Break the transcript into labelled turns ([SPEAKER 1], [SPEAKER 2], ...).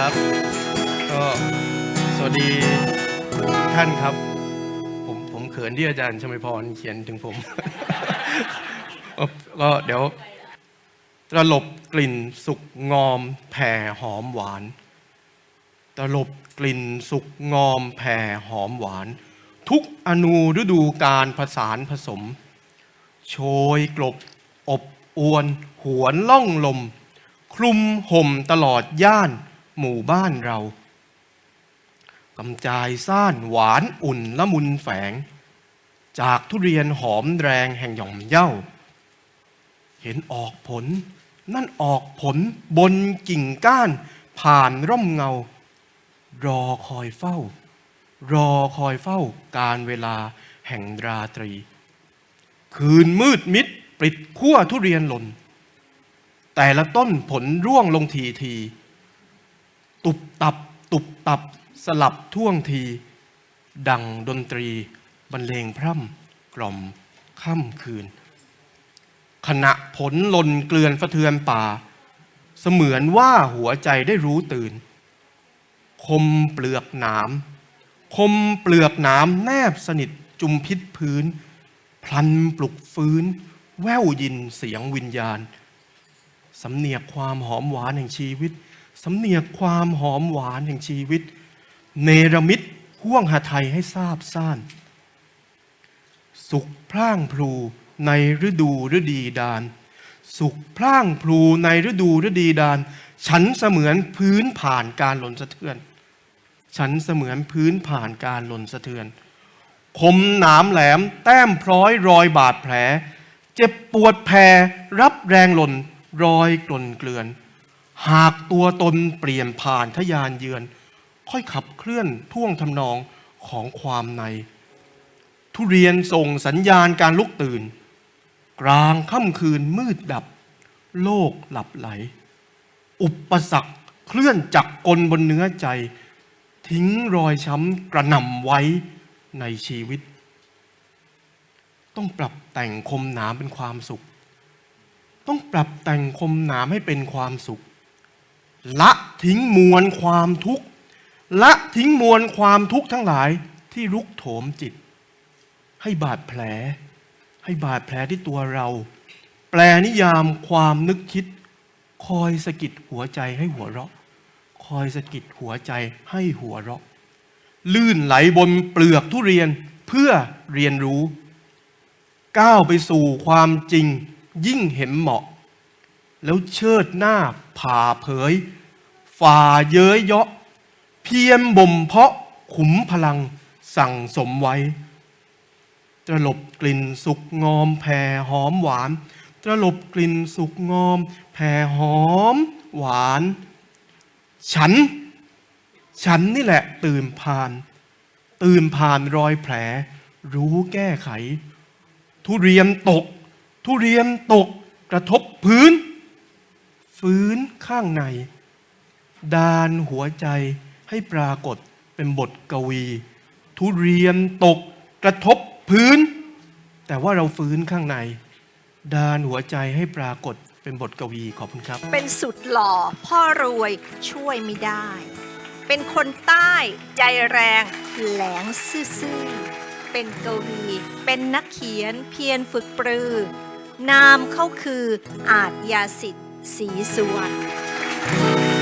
[SPEAKER 1] ครับ ก็สวัสดีท่านครับ ผมผมเขินที่อาจารย์ชมพรเขียนถึงผม ก็เดี๋ยวตลบกลิ่นสุกงอมแผ่หอมหวานตลบกลิ่นสุกงอมแผ่หอมหวาน ทุกอนูฤดูการผสานผสม โชยกลบอบอวน หวนล่องลม คลุมห่มตลอดย่าน หมู่บ้านเรากำจายซ่านหวานอุ่นละมุนแฝง จากทุเรียนหอมแรงแห่งหย่อมเย้า เห็นออกผล นั่นออกผลบนกิ่งก้าน ผ่านร่มเงา รอคอยเฝ้า รอคอยเฝ้าการเวลาแห่งราตรี คืนมืดมิดปิดขั้วทุเรียนหล่นแต่ละต้นผลร่วงลงทีที ตุบตับ ตุบตับสลับท่วงที ดังดนตรีบรรเลงพร่ำกล่อมค่ำคืน ขณะผลลนเกลื่อนสะเทือนป่า เสมือนว่าหัวใจได้รู้ตื่น คมเปลือกหนามคมเปลือกหนามแนบสนิทจุมพิษพื้น พลันปลุกฟื้น แววยินเสียงวิญญาณ สำเนียกความหอมหวานแห่งชีวิต สำเนียกความหอมหวานแห่งชีวิต เนรมิตห่วงหาไทยให้ทราบซ่าน สุขพร่างพลูในฤดูฤดีดาน สุขพร่างพลูในฤดูฤดีดาน ฉันเสมือนพื้นผ่านการหล่นสะเทือน ฉันเสมือนพื้นผ่านการหล่นสะเทือน คมหนามแหลมแต้มพร้อยรอยบาดแผล เจ็บปวดแผ่รับแรงหล่นรอยกล่นเกลือน หากตัวตนเปลี่ยนผ่านทะยานเยือน ค่อยขับเคลื่อนท่วงทำนองของความใน ทุเรียนส่งสัญญาณการลุกตื่น กลางค่ำคืนมืดดับ โลกหลับไหล อุปสรรคเคลื่อนจักกลบนเนื้อใจ ทิ้งรอยช้ำกระหน่ำไว้ในชีวิต ต้องปรับแต่งคมหนามเป็นความสุข ต้องปรับแต่งคมหนามให้เป็นความสุข ละทิ้งมวลความทุกข์ละทิ้งมวลความทุกข์ทั้งหลายที่รุกโถมจิต ให้บาดแผล ให้บาดแผลที่ตัวเรา แปลนิยามความนึกคิด คอยสะกิดหัวใจให้หัวเราะ คอยสะกิดหัวใจให้หัวเราะ ลื่นไหลบนเปลือกทุเรียนเพื่อเรียนรู้ ก้าวไปสู่ความจริงยิ่งเห็นเหมาะ แล้วเชิดหน้าผ่าเผย ฝ่าเย้ยเยาะ เพียมบ่มเพาะขุมพลังสั่งสมไว้ ตรลบกลิ่นสุกงอมแผ่หอมหวาน ตรลบกลิ่นสุกงอมแผ่หอมหวาน ฉัน ฉันนี่แหละตื่นผ่าน ตื่นผ่านรอยแผล รู้แก้ไข ทุเรียนตก ทุเรียนตกกระทบพื้น ฟื้นข้างใน ดานหัวใจให้ปรากฏเป็นบทกวี ทุเรียนตกกระทบพื้น แต่ว่าเราฟื้นข้างใน ดานหัวใจให้ปรากฏเป็นบทกวีขอบคุณครับ
[SPEAKER 2] เป็นสุดหล่อพ่อรวยช่วยไม่ได้ เป็นคนใต้ใจแรงแหลงซื่อๆเป็นกวี เป็นนักเขียนเพียรฝึกปรือ นามเขาคืออาจยาสิทธิ์ ศรีสุวรรณ